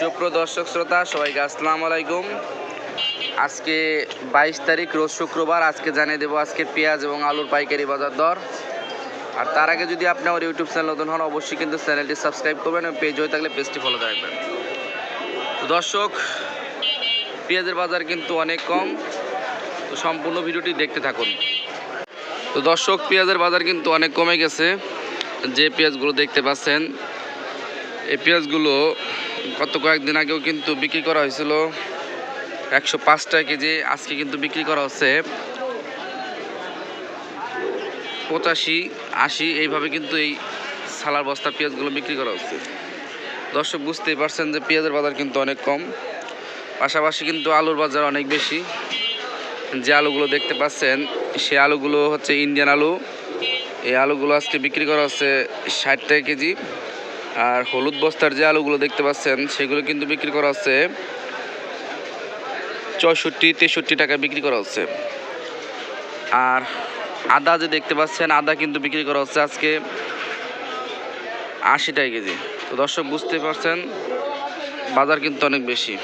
সুপ্র দর্শক শ্রোতা, সবাইকে আসসালাম আলাইকুম। আজকে বাইশ তারিখ, রোজ শুক্রবার, আজকে জানিয়ে দেবো আজকে পেঁয়াজ এবং আলুর পাইকারি বাজার দর। আর তার আগে যদি আপনি আমার ইউটিউব চ্যানেল নতুন হন, অবশ্যই কিন্তু চ্যানেলটি সাবস্ক্রাইব করবেন এবং পেজ হয়ে থাকলে পেজটি ফলো রাখবেন। তো দর্শক, পেঁয়াজের বাজার কিন্তু অনেক কম। তো সম্পূর্ণ ভিডিওটি দেখতে থাকুন। তো দর্শক, পেঁয়াজের বাজার কিন্তু অনেক কমে গেছে। যে পেঁয়াজগুলো দেখতে পাচ্ছেন এই পেঁয়াজগুলো গত কয়েকদিন আগেও কিন্তু বিক্রি করা হয়েছিল। একশো পাঁচ টাকা কেজি আজকে কিন্তু বিক্রি করা হচ্ছে। পঁচাশি, আশি, এইভাবে কিন্তু এই সালার বস্তা পেঁয়াজগুলো বিক্রি করা হচ্ছে। দর্শক, বুঝতেই পারছেন যে পেঁয়াজের বাজার কিন্তু অনেক কম। পাশাপাশি কিন্তু আলুর বাজার অনেক বেশি। যে আলুগুলো দেখতে পাচ্ছেন সে আলুগুলো হচ্ছে ইন্ডিয়ান আলু। এই আলুগুলো আজকে বিক্রি করা হচ্ছে ষাট টাকা কেজি। আর হলুদ বস্তার যে আলুগুলো দেখতে পাচ্ছেন, সেগুলো কিন্তু বিক্রি করা হচ্ছে চৌষট্টি তেষট্টি টাকা বিক্রি করা হচ্ছে। আর আদা যে দেখতে পাচ্ছেন, আদা কিন্তু বিক্রি করা হচ্ছে আজকে আশি টাকা কেজি। তো দর্শক, বুঝতে পারছেন, বাজার কিন্তু অনেক বেশি।